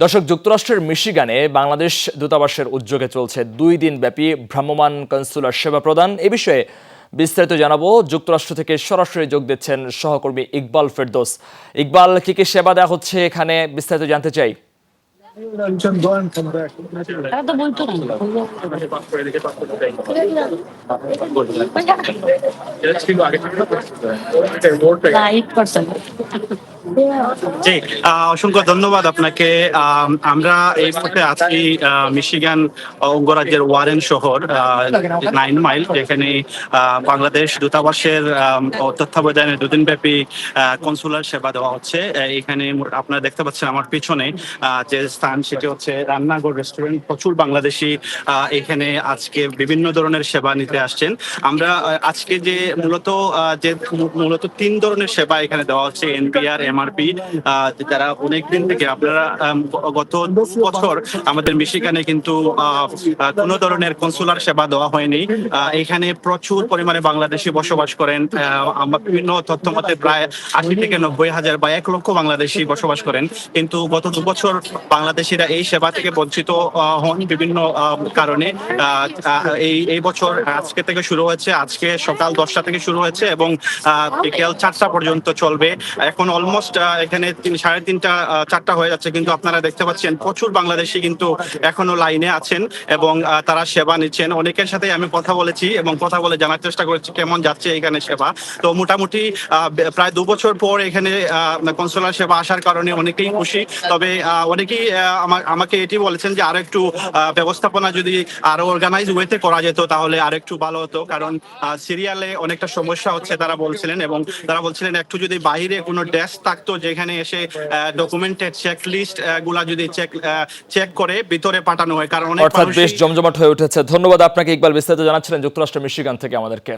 দর্শক, যুক্তরাষ্ট্রের মিশিগানে বাংলাদেশ দূতাবাসের উদ্যোগে চলছে দুই দিন ব্যাপী ভ্রাম্যমান কনসুলার সেবা প্রদান। এ বিষয়ে বিস্তারিত জানাব। যুক্তরাষ্ট্র থেকে সরাসরি যোগ দিচ্ছেন সহকর্মী ইকবাল ফেরদোস। ইকবাল, কি কি সেবা দেওয়া হচ্ছে এখানে বিস্তারিত জানতে চাই। অসংখ্য ধন্যবাদ আপনাকে। আম, আমরা এই মুহূর্তে আছি মিশিগান অঙ্গরাজ্যের ওয়ারেন শহর নাইন মাইল যেখানে বাংলাদেশ দূতাবাসের তত্ত্বাবধানে দুদিন ব্যাপী কনসুলার সেবা দেওয়া হচ্ছে। এখানে আপনারা দেখতে পাচ্ছেন আমার পিছনে যে স্থান সেটি হচ্ছে রান্নাঘর রেস্টুরেন্ট প্রচুর বাংলাদেশি এখানে আজকে বিভিন্ন ধরনের সেবা নিতে আসছেন। আমরা আজকে যে মূলত যে মূলত তিন ধরনের সেবা এখানে দেওয়া হচ্ছে এনপিআর এমআরপি যারা অনেক দিন থেকে আপনারা গত বছর আমাদের মিশিগানে কিন্তু কোনো ধরনের কনসুলার সেবা দেওয়া হয়নি। এখানে প্রচুর পরিমাণে বাংলাদেশি বসবাস করেন বিভিন্ন তথ্য মতে প্রায় আশি থেকে নব্বই হাজার বা এক লক্ষ বাংলাদেশি বসবাস করেন। কিন্তু গত দু বছর বাংলাদেশিরা এই সেবা থেকে বঞ্চিত হন বিভিন্ন কারণে। এই এই বছর আজকে থেকে শুরু হয়েছে, আজকে সকাল দশটা থেকে শুরু হয়েছে এবং বিকেল চারটা পর্যন্ত চলবে। এখন অলমোস্ট এখানে সাড়ে তিনটা চারটা হয়ে যাচ্ছে, কিন্তু আপনারা দেখতে পাচ্ছেন প্রচুর বাংলাদেশি কিন্তু এখনও লাইনে আছেন এবং তারা সেবা নিচ্ছেন। অনেকের সাথে আমি কথা বলেছি এবং কথা বলে জানার চেষ্টা করেছি কেমন যাচ্ছে এখানে সেবা। তো মোটামুটি প্রায় দু বছর পর এখানে কনসুলার সেবা আসার কারণে অনেকেই খুশি। তবে অনেকেই আমাকে এটি বলেছেন যে আরও একটু ব্যবস্থাপনা যদি আরও অর্গানাইজ ওয়েতে করা যেত তাহলে আর একটু ভালো হতো। কারণ সিরিয়ালে অনেকটা সমস্যা হচ্ছে তারা বলছিলেন এবং তারা বলছিলেন একটু যদি বাইরে কোনো ডেস্ক থাকতো যেখানে এসে ডকুমেন্টেড চেক লিস্টগুলা যদি চেক চেক করে ভিতরে পাঠানো হয়। কারণ অনেক অর্থাৎ বেশ জমজমাট হয়ে উঠেছে। ধন্যবাদ আপনাকে। ইকবাল বিস্তারিত জানাচ্ছিলেন যুক্তরাষ্ট্রের মিশিগান থেকে আমাদেরকে।